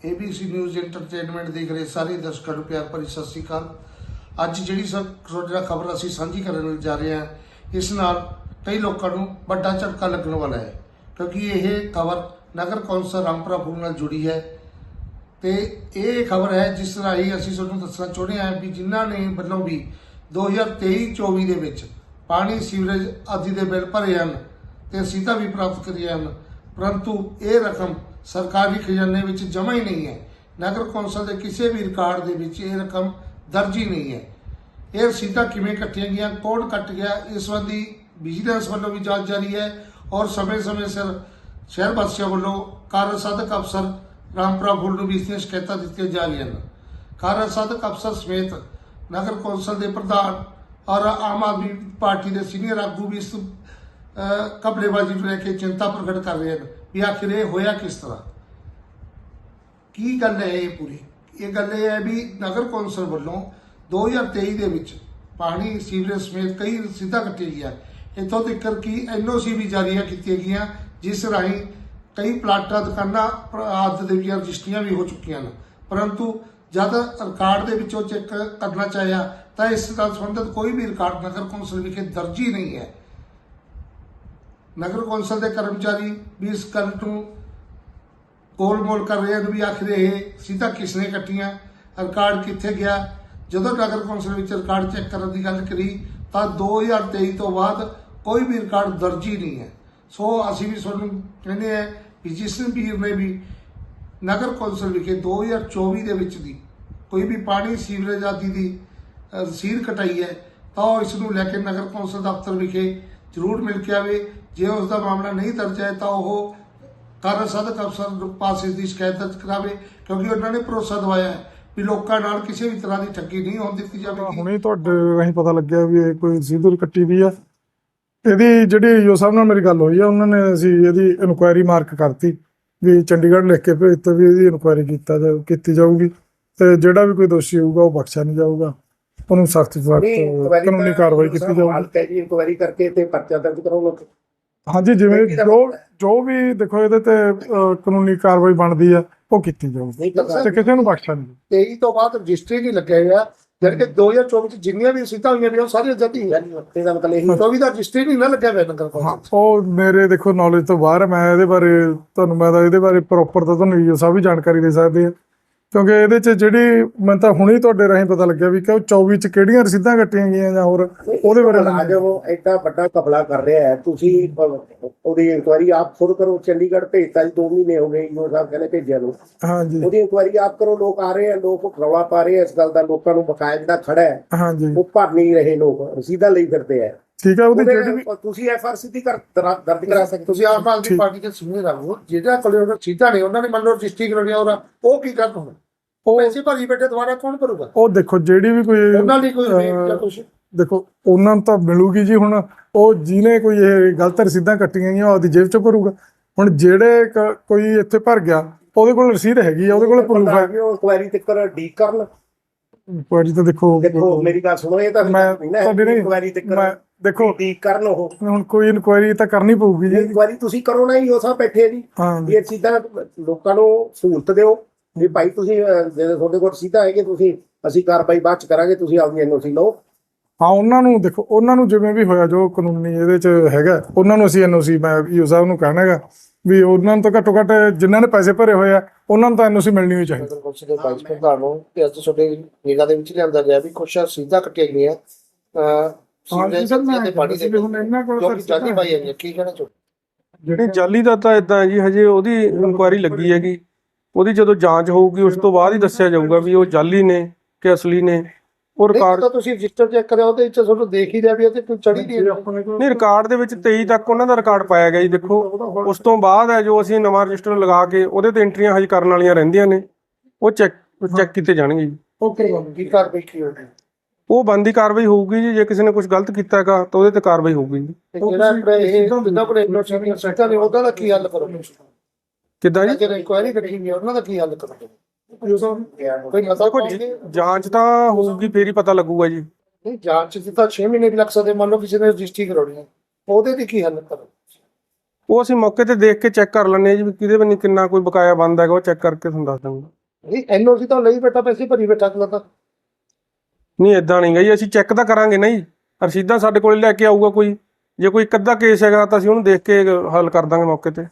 ABC news entertainment ਦੇਖ ਰਹੇ ਸਾਰੇ ਦਰਸ਼ਕਾਂ ਨੂੰ ਪਿਆਰ ਭਰੀ ਸਤਿ ਸ੍ਰੀ ਅਕਾਲ। ਅੱਜ ਜਿਹੜੀ ਸਭ ਤੁਹਾਡੇ ਨਾਲ ਖਬਰ ਅਸੀਂ ਸਾਂਝੀ ਕਰਨ ਜਾ ਰਹੇ ਹਾਂ, ਇਸ ਨਾਲ ਕਈ ਲੋਕਾਂ ਨੂੰ ਵੱਡਾ ਝਟਕਾ ਲੱਗਣ ਵਾਲਾ ਹੈ, ਕਿਉਂਕਿ ਇਹ ਖਬਰ ਨਗਰ ਕੌਂਸਲ ਰਾਮਪੁਰਾ ਫੂਲ ਨਾਲ ਜੁੜੀ ਹੈ। ਤੇ ਇਹ ਖਬਰ ਹੈ, ਜਿਸ ਰਾਹੀਂ ਅਸੀਂ ਤੁਹਾਨੂੰ ਦੱਸਣਾ ਚਾਹੁੰਦੇ ਹਾਂ ਵੀ ਜਿਨ੍ਹਾਂ ਨੇ ਵੱਲੋਂ ਵੀ 2023-24 ਦੇ ਵਿੱਚ ਪਾਣੀ ਸੀਵਰੇਜ ਆਦਿ ਦੇ ਬਿੱਲ ਭਰੇ ਹਨ ਤੇ ਰਸੀਦਾਂ ਵੀ ਪ੍ਰਾਪਤ ਕਰੀਆਂ ਹਨ, ਪਰੰਤੂ ਇਹ ਰਕਮ ਸਰਕਾਰੀ ਖਜ਼ਾਨੇ ਵਿੱਚ ਜਮ੍ਹਾਂ ਹੀ ਨਹੀਂ ਹੈ। ਨਗਰ ਕੌਂਸਲ ਦੇ ਕਿਸੇ ਵੀ ਰਿਕਾਰਡ ਦੇ ਵਿੱਚ ਇਹ ਰਕਮ ਦਰਜ ਹੀ ਨਹੀਂ ਹੈ। ਇਹ ਰਸੀਦਾਂ ਕਿਵੇਂ ਕੱਟੀਆਂ ਗਈਆਂ ਕੌਣ ਕੱਟ ਗਿਆ ਇਸ ਸੰਬੰਧੀ ਵਿਜੀਲੈਂਸ ਵੱਲੋਂ ਵੀ ਜਾਂਚ ਜਾਰੀ ਹੈ ਔਰ ਸਮੇਂ-ਸਮੇਂ ਸਿਰ ਸ਼ਹਿਰ ਵਾਸੀਆਂ ਵੱਲੋਂ ਕਾਰਜ ਸਾਧਕ ਅਫਸਰ ਰਾਮਪੁਰਾ ਫੂਲ ਨੂੰ ਵੀ ਇਸ ਦੀਆਂ ਸ਼ਿਕਾਇਤਾਂ ਦਿੱਤੀਆਂ ਜਾ ਰਹੀਆਂ ਹਨ। ਕਾਰਜ ਸਾਧਕ ਅਫਸਰ ਸਮੇਤ ਨਗਰ ਕੌਂਸਲ ਦੇ ਪ੍ਰਧਾਨ ਔਰ ਆਮ ਆਦਮੀ ਪਾਰਟੀ ਦੇ ਸੀਨੀਅਰ ਆਗੂ ਵੀ ਇਸ ਅਹ, ਨੂੰ ਲੈ ਕੇ ਚਿੰਤਾ ਪ੍ਰਗਟ ਕਰ ਰਹੇ ਹਨ। ਵੀ ਆਖਿਰ ਇਹ ਹੋਇਆ ਕਿਸ ਤਰ੍ਹਾਂ? ਕੀ ਗੱਲ ਹੈ ਇਹ ਪੂਰੀ? ਇਹ ਗੱਲ ਇਹ ਹੈ ਵੀ ਨਗਰ ਕੌਂਸਲ ਵੱਲੋਂ 2023 ਦੇ ਵਿੱਚ ਪਾਣੀ, ਸੀਵਰੇਜ ਸਮੇਤ ਕਈ ਰਸੀਦਾਂ ਕੱਟੀਆਂ ਗਈਆਂ। ਇੱਥੋਂ ਤੱਕ ਕਿ ਐਨਓਸੀ ਵੀ ਜਾਰੀਆਂ ਕੀਤੀਆਂ ਗਈਆਂ, ਜਿਸ ਰਾਹੀਂ ਕਈ ਪਲਾਟਾਂ, ਦੁਕਾਨਾਂ ਆਦਿ ਦੇ ਵੀ ਰਜਿਸਟਰੀਆਂ ਵੀ ਹੋ ਚੁੱਕੀਆਂ ਨੇ ਪਰੰਤੂ ਜਦ ਰਿਕਾਰਡ ਦੇ ਵਿੱਚੋਂ ਚੈੱਕ ਕਰਨਾ ਚਾਹਿਆ, ਤਾਂ ਇਸ ਨਾਲ ਸੰਬੰਧਿਤ ਕੋਈ ਵੀ ਰਿਕਾਰਡ ਨਗਰ ਕੌਂਸਲ ਵਿਖੇ ਦਰਜ ਹੀ ਨਹੀਂ ਹੈ। ਨਗਰ ਕੌਂਸਲ ਦੇ ਕਰਮਚਾਰੀ ਵੀ ਇਸ ਗੱਲ ਨੂੰ ਗੋਲ-ਮੋਲ ਕਰ ਰਹੇ ਹਨ ਵੀ ਆਖਿਰ ਇਹ ਸਿੱਧਾ ਕਿਸਨੇ ਕੱਟੀਆਂ ਰਿਕਾਰਡ ਕਿੱਥੇ ਗਿਆ? ਜਦੋਂ ਨਗਰ ਕੌਂਸਲ ਵਿੱਚ ਰਿਕਾਰਡ ਚੈੱਕ ਕਰਨ ਦੀ ਗੱਲ ਕਰੀ ਤਾਂ 2023 ਤੋਂ ਬਾਅਦ ਕੋਈ ਵੀ ਰਿਕਾਰਡ ਦਰਜ ਹੀ ਨਹੀਂ ਹੈ। ਸੋ ਅਸੀਂ ਵੀ ਤੁਹਾਨੂੰ ਕਹਿੰਦੇ ਆ ਵੀ ਜਿਸ ਵੀਰ ਨੇ ਵੀ ਨਗਰ ਕੌਂਸਲ ਵਿਖੇ 2024 ਦੇ ਵਿੱਚ ਦੀ ਕੋਈ ਵੀ ਪਾਣੀ ਸੀਵਰੇਜ ਆਦਿ ਦੀ ਅ, ਰਸੀਦ ਕਟਾਈ ਹੈ ਤਾਂ ਉਹ ਇਸ ਨੂੰ ਲੈ ਕੇ ਨਗਰ ਕੌਂਸਲ ਦਫ਼ਤਰ ਵਿਖੇ ਜ਼ਰੂਰ ਮਿਲ ਕੇ ਆਵੇ। ਜੇ ਉਸ ਦਾ ਮਾਮਲਾ ਨਹੀਂ ਦਰਜ ਹੈ ਤਾਂ ਉਹ ਕਾਰਜ ਸਾਧਕ ਅਫਸਰ ਨੂੰ ਪਾਸ ਇਸ ਦੀ ਸ਼ਿਕਾਇਤ ਦਰਜ ਕਰਾਵੇ ਕਿਉਂਕਿ ਉਹਨਾਂ ਨੇ ਭਰੋਸਾ ਦਵਾਇਆ ਹੈ ਵੀ ਲੋਕਾਂ ਨਾਲ ਕਿਸੇ ਵੀ ਤਰ੍ਹਾਂ ਦੀ ਠੱਗੀ ਨਹੀਂ ਹੋਣ ਦਿੱਤੀ ਜਾਵੇਗੀ। ਹੁਣੇ ਤੁਹਾਡੇ ਰਾਹੀਂ ਪਤਾ ਲੱਗਿਆ ਵੀ ਇਹ ਕੋਈ ਸਿੱਧੂਰ ਕੱਟੀ ਵੀ ਆ। ਇਹਦੀ ਜਿਹੜੀ ਯੋ ਸਾਹਿਬ ਨਾਲ ਮੇਰੀ ਗੱਲ ਹੋਈ ਆ ਉਹਨਾਂ ਨੇ ਅਸੀਂ ਇਹਦੀ ਇਨਕੁਆਇਰੀ ਮਾਰਕ ਕਰਤੀ ਵੀ ਚੰਡੀਗੜ੍ਹ ਲਿਖ ਕੇ ਭੇਜਤਾ ਵੀ ਇਹਦੀ ਇਨਕੁਆਇਰੀ ਕੀਤਾ ਜਾ ਕੀਤੀ ਜਾਊਗੀ ਤੇ ਜਿਹੜਾ ਵੀ ਕੋਈ ਦੋਸ਼ੀ ਹੋਊਗਾ ਉਹ ਬਖਸ਼ਿਆ ਨਹੀਂ ਜਾਊਗਾ। ਉਹਨੂੰ ਸਖਤ ਸਖਤ ਕਾਨੂੰਨੀ ਕਾਰਵਾਈ ਕੀਤੀ ਸਾਹਿਬ ਜਾਊਗੀ। ਹਾਲਤ ਹੈ ਜੀ ਇਨਕੁਆਇਰੀ ਕਰਕੇ ਤੇ ਪਰਚਾ ਦਰਜ ਕਰੋਗੇ ਹਾਂਜੀ ਜਿਵੇਂ ਜੋ ਹੈ? ਜੋ ਵੀ ਦੇਖੋ ਇਹਦੇ ਤੇ ਅਹ, ਕਾਨੂੰਨੀ ਕਾਰਵਾਈ ਬਣਦੀ ਆ ਉਹ ਕੀਤੀ ਜਾਊਗੀ। ਨਹੀਂ ਪਤਾ ਤੇ ਕਿਸੇ ਨੂੰ ਬਖਸ਼ਿਆ ਨਹੀਂ 23 ਤੋਂ ਬਾਅਦ ਰਜਿਸਟਰੀ ਨਹੀਂ ਲੱਗਿਆ ਹੋਇਆ ਜਦ ਕਿ 2024 ਚ ਜਿੰਨੀਆਂ ਵੀ ਰਸੀਦਾਂ ਹੋਈਆਂ ਨੇ ਉਹ ਸਾਰੀਆਂ ਜੱਦੀ ਹੈ ਇਹਦਾ ਮਤਲਬ ਇਹ 24 ਦਾ ਰਜਿਸਟਰੀ ਨਹੀਂ ਨਾ ਲੱਗਿਆ ਹੋਇਆ ਨਗਰ ਕੌਂਸਲ ਉਹ ਮੇਰੇ ਦੇਖੋ ਨੌਲੇਜ ਤੋਂ ਬਾਹਰ ਹੈ ਮੈਂ ਇਹਦੇ ਬਾਰੇ ਤੁਹਾਨੂੰ ਮੈਂ ਤਾਂ ਇਹਦੇ ਬਾਰੇ ਪ੍ਰੋਪਰ ਤਾਂ ਤੁਹਾਨੂੰ ਇਹ ਸਭ ਵੀ ਜਾਣਕਾਰੀ ਦੇ ਸਕਦੇ ਆ ਕਿਉਂਕਿ ਇਹਦੇ ਚ ਜਿਹੜੀ ਮੈਨੂੰ ਤਾਂ ਹੁਣੇ ਤੁਹਾਡੇ ਰਾਹੀਂ ਪਤਾ ਲੱਗਿਆ ਵੀ ਕਿ ਉਹ 24 ਚ ਕਿਹੜੀਆਂ ਰਸੀਦਾਂ ਕੱਟੀਆਂ ਗਈਆਂ ਜਾਂ ਹੋਰ ਉਹਦੇ ਬਾਰੇ ਮੁਲਾਜ਼ਮ ਐਡਾ ਵੱਡਾ ਕਪਲਾ ਕਰ ਰਿਹਾ ਹੈ ਤੁਸੀਂ ਉਹਦੀ ਇਨਕੁਆਇਰੀ ਆਪ ਖੁਦ ਕਰੋ ਚੰਡੀਗੜ੍ਹ ਭੇਜਤਾ ਜੀ 2 ਮਹੀਨੇ ਹੋ ਗਏ ਯੋ ਸਾਹਿਬ ਕਹਿੰਦੇ ਭੇਜਿਆ ਨੂੰ। ਹਾਂਜੀ। ਉਹਦੀ ਇਨਕੁਆਇਰੀ ਆਪ ਕਰੋ ਲੋਕ ਆ ਰਹੇ ਆ ਲੋਕ ਰੌਲਾ ਪਾ ਰਹੇ ਆ ਇਸ ਗੱਲ ਦਾ ਲੋਕਾਂ ਨੂੰ ਬਕਾਇਆ ਜਿਹੜਾ ਖੜਾ ਹੈ। ਹਾਂਜੀ। ਉਹ ਭਰ ਨਹੀਂ ਰਹੇ ਲੋਕ ਰਸੀਦਾਂ ਲਈ ਫਿਰਦੇ ਆ ਠੀਕ ਹੈ ਉਹਦੀ ਉਹਦੇ ਜਿਹੜੀ ਵੀ ਤੁਸੀਂ ਐਫਆਰ ਸਿੱਧੀ ਕਰ ਦਰਾ- ਦਰਜ ਕਰਾ ਸਕਦੇ ਤੁਸੀਂ ਆਮ ਆਦਮੀ। ਪਾਰਟੀ ਦੇ ਸੀਨੀਅਰ ਆਗੂ ਜਿਹੜਾ ਕੋਲੇ ਉਹਨਾਂ ਸੀਟਾਂ ਨੇ ਉਹਨਾਂ ਨੇ ਮੰਨ ਲਓ ਰਜਿਸਟਰੀ ਕਰਾਉਣੀ ਆ ਔਰ ਉਹ ਕੀ ਕਰਨ ਹੁਣ? ਉਹ ਪੈਸੇ ਭਰੀ ਬੈਠੇ ਦੁਬਾਰਾ ਕੌਣ ਭਰੂਗਾ? ਉਹ ਦੇਖੋ ਜਿਹੜੀ ਵੀ ਕੋਈ ਉਹਨਾਂ ਲਈ ਕੋਈ ਰੇਟ ਜਾਂ ਕੁਝ ਦੇਖੋ ਉਹਨਾਂ ਨੂੰ ਤਾਂ ਮਿਲੂਗੀ ਜੀ ਹੁਣ ਉਹ ਜਿਹਨੇ ਕੋਈ ਇਹ ਗਲਤ ਰਸੀਦਾਂ ਕੱਟੀਆਂ ਗਈਆਂ ਉਹ ਆਪਦੀ ਜੇਬ ਚੋਂ ਭਰੂਗਾ। ਹੁਣ ਜਿਹੜੇ ਕੋਈ ਇੱਥੇ ਭਰ ਗਿਆ ਉਹਦੇ ਕੋਲ ਰਸੀਦ ਹੈਗੀ ਆ ਉਹਦੇ ਕੋਲ ਪ੍ਰੂਫ ਹੈ। ਉਹ ਇਨਕੁਆਇਰੀ ਤੇ ਕਰ ਡੀ ਕਰਨ ਕੁਐਰੀ ਤਾਂ ਦੇਖੋ ਦੇਖੋ ਮੇਰੀ ਗੱਲ ਸੁਣੋ ਇਹ ਤਾਂ ਮੈਂ ਤੁਹਾਡੀ ਨਹੀਂ ਇਨਕੁਆਇਰੀ ਤੇ ਮੈਂ ਦੇਖੋ ਡੀ ਕਰਨ ਉਹ? ਹੁਣ ਕੋਈ ਇਨਕੁਆਇਰੀ ਤਾਂ ਕਰਨੀ ਪਊਗੀ ਜੀ। ਇਨਕੁਆਇਰੀ ਤੁਸੀਂ ਕਰੋ ਨਾ ਹੀ ਉਹ ਬੈਠੇ ਜੀ। ਇਹ ਸਿੱਧਾ ਲੋਕਾਂ ਨੂੰ ਸਹੂਲਤ ਦਿਓ। ਵੀ ਭਾਈ ਤੁਸੀਂ ਅਹ, ਜੇ ਤੁਹਾਡੇ ਕੋਲ ਸਿੱਧਾ ਹੈਗੇ ਤੁਸੀਂ ਅਸੀਂ ਕਾਰਵਾਈ ਬਾਅਦ ਚ ਕਰਾਂਗੇ ਤੁਸੀਂ ਆਪਣੀ ਐਨਓਸੀ ਲਓ। ਹਾਂ ਉਹਨਾਂ ਨੂੰ ਦੇਖੋ ਉਹਨਾਂ ਨੂੰ ਜਿਵੇਂ ਵੀ ਹੋਇਆ ਜੋ ਕਾਨੂੰਨੀ ਇਹਦੇ ਚ ਹੈਗਾ ਉਹਨਾਂ ਨੂੰ ਅਸੀਂ ਐਨਓਸੀ ਮੈਂ ਸਾਹਿਬ ਨੂੰ ਕਹਿਣਾ ਹੈਗਾ। ਵੀ ਉਹਨਾਂ ਨੂੰ ਤਾਂ ਘੱਟੋ ਘੱਟ ਜਿਨ੍ਹਾਂ ਨੇ ਪੈਸੇ ਭਰੇ ਹੋਏ ਆ ਉਹਨਾਂ ਨੂੰ ਤਾਂ ਐਨਓਸੀ ਮਿਲਣੀ ਹੋਈ ਚਾਹੀਦੀ। ਕੌਂਸਲ ਦੇ ਵਾਈਸ ਪ੍ਰਧਾਨ ਨੂੰ ਤੇ ਅੱਜ ਤੁਹਾਡੇ ਨਿਗਾਹ ਦੇ ਵਿੱਚ ਲਿਆਂਦਾ ਗਿਆ ਵੀ ਕੁਛ ਰਸੀਦਾਂ ਕੱਟੀਆਂ ਗਈਆਂ। ਅ ਹਾਂਜੀ ਸਰ ਮੈਂ ਤੇ ਪਾਣੀ ਦੇ ਵੀ ਹੁਣ ਇਹਨਾਂ ਕੋਲ ਜੋ ਤਾਂ ਕਿ ਜਾਲੀ ਪਾਈ ਜਾਂਦੀ ਹੈ ਕੀ ਕਹਿਣਾ ਚਾਹੁੰਦੇ ਨਹੀਂ ਜਾਲੀ ਦਾ ਤਾਂ ਇਦਾਂ ਜੀ ਹਜੇ ਉਹਦੀ ਇਨਕੁਆਇਰੀ ਲੱਗੀ ਹੈਗੀ। ਉਹਦੀ ਜਦੋਂ ਜਾਂਚ ਹੋਊਗੀ ਉਸ ਤੋਂ ਬਾਅਦ ਹੀ ਦੱਸਿਆ ਜਾਊਗਾ ਵੀ ਉਹ ਜਾਲੀ ਨੇ ਕਿ ਅਸਲੀ ਨੇ। ਉਹ ਰਿਕਾਰਡ ਤਾਂ ਤੁਸੀਂ ਰਜਿਸਟਰ ਚੈੱਕ ਕਰਿਆ ਉਹਦੇ ਵਿੱਚ ਤੁਹਾਨੂੰ ਦੇਖ ਹੀ ਰਿਹਾ ਵੀ ਇਹਦੇ ਕੋਈ ਚੜੀ ਨਹੀਂ ਰਿਹਾ। ਨਹੀਂ ਰਿਕਾਰਡ ਦੇ ਵਿੱਚ 23 ਤੱਕ ਉਹਨਾਂ ਦਾ ਰਿਕਾਰਡ ਪਾਇਆ ਗਿਆ ਜੀ ਦੇਖੋ। ਉਸ ਤੋਂ ਬਾਅਦ ਹੈ ਜੋ ਅਸੀਂ ਨਵਾਂ ਰਜਿਸਟਰ ਲਗਾ ਕੇ ਉਹਦੇ ਤੇ ਐਂਟਰੀਆਂ ਹਜੇ ਕਰਨ ਵਾਲੀਆਂ ਰਹਿੰਦੀਆਂ ਨੇ ਉਹ ਚੈੱਕ ਚੈੱਕ ਕੀਤੇ ਜਾਣਗੇ ਜੀ। ਓਕੇ ਕੀ ਕਾਰਵਾਈ ਕੀ ਹੋਣੀ ਉਹ ਬੰਦੀ ਕਾਰਵਾਈ ਹੋਊਗੀ ਜੀ ਜੇ ਕਿਸੇ ਨੇ ਕੁਝ ਗਲਤ ਕੀਤਾ ਹੈਗਾ ਤਾਂ ਉਹਦੇ ਤੇ ਕਾਰਵਾਈ ਹੋਊਗੀ ਜੀ। ਜਿਹੜਾ ਇਹ ਜਿੱਦਾਂ ਕੋਲੇ ਇਨਵੈਸਟੀਗੇਸ਼ਨ ਸੈਕਟਰ ਨੇ ਉਹਦਾ ਕੀ ਹੱਲ ਕਰੋਗੇ? ਕਿੱਦਾਂ ਜੀ? ਜਿਹੜੇ ਇਨਕੁਆਇਰੀ ਕੱਢੀ ਗਈ ਉਹਨਾਂ ਦਾ ਕੀ ਹੱਲ ਕਰੋਗੇ? ਕੋਈ ਮਤਲਬ ਦੇਖੋ ਕੋਈ ਜ- ਜਾਂਚ ਤਾਂ ਹੋਊਗੀ ਫੇਰ ਹੀ ਪਤਾ ਲੱਗੂਗਾ ਜੀ। ਨਹੀਂ ਜਾਂਚ ਚ ਤਾਂ 6 ਮਹੀਨੇ ਵੀ ਲੱਗ ਸਕਦੇ ਮੰਨ ਲਓ ਕਿਸੇ ਨੇ ਰਜਿਸਟਰੀ ਕਰਾਉਣੀ ਹੈ। ਉਹਦੇ ਤੇ ਕੀ ਹੱਲ ਕਰੋ? ਉਹ ਅਸੀਂ ਮੌਕੇ ਤੇ ਦੇਖ ਕੇ ਚੈੱਕ ਕਰ ਲੈਂਦੇ ਹਾਂ ਜੀ ਵੀ ਕਿਹਦੇ ਬੰਨੀ ਕਿੰਨਾ ਕੋਈ ਬਕਾਇਆ ਬੰਦ ਹੈਗਾ ਉਹ ਚੈੱਕ ਕਰਕੇ ਤੁਹਾਨੂੰ ਦੱਸ ਦਾਂਗੇ ਨਹੀਂ ਐਨਓਸੀ ਤਾਂ ਲਈ ਬੈਠਾ ਪੈਸੇ ਭਰੀ ਬੈਠਾ ਅਗਲਾ ਤਾਂ ਨਹੀਂ ਇਦਾਂ ਨਹੀਂ ਗਾ ਜੀ ਅਸੀਂ ਚੈੱਕ ਤਾਂ ਕਰਾਂਗੇ ਨਾ ਜੀ। ਰਸੀਦਾਂ ਸਾਡੇ ਕੋਲ ਲੈ ਕੇ ਆਊਗਾ ਕੋਈ। ਜੇ ਕੋਈ ਇੱਕ ਅੱਧਾ ਕੇਸ ਹੈਗਾ ਤਾਂ ਅਸੀਂ ਉਹਨੂੰ ਦੇਖ ਕੇ ਹੱਲ ਕਰ ਦਾਂਗੇ ਮੌਕੇ ਤੇ।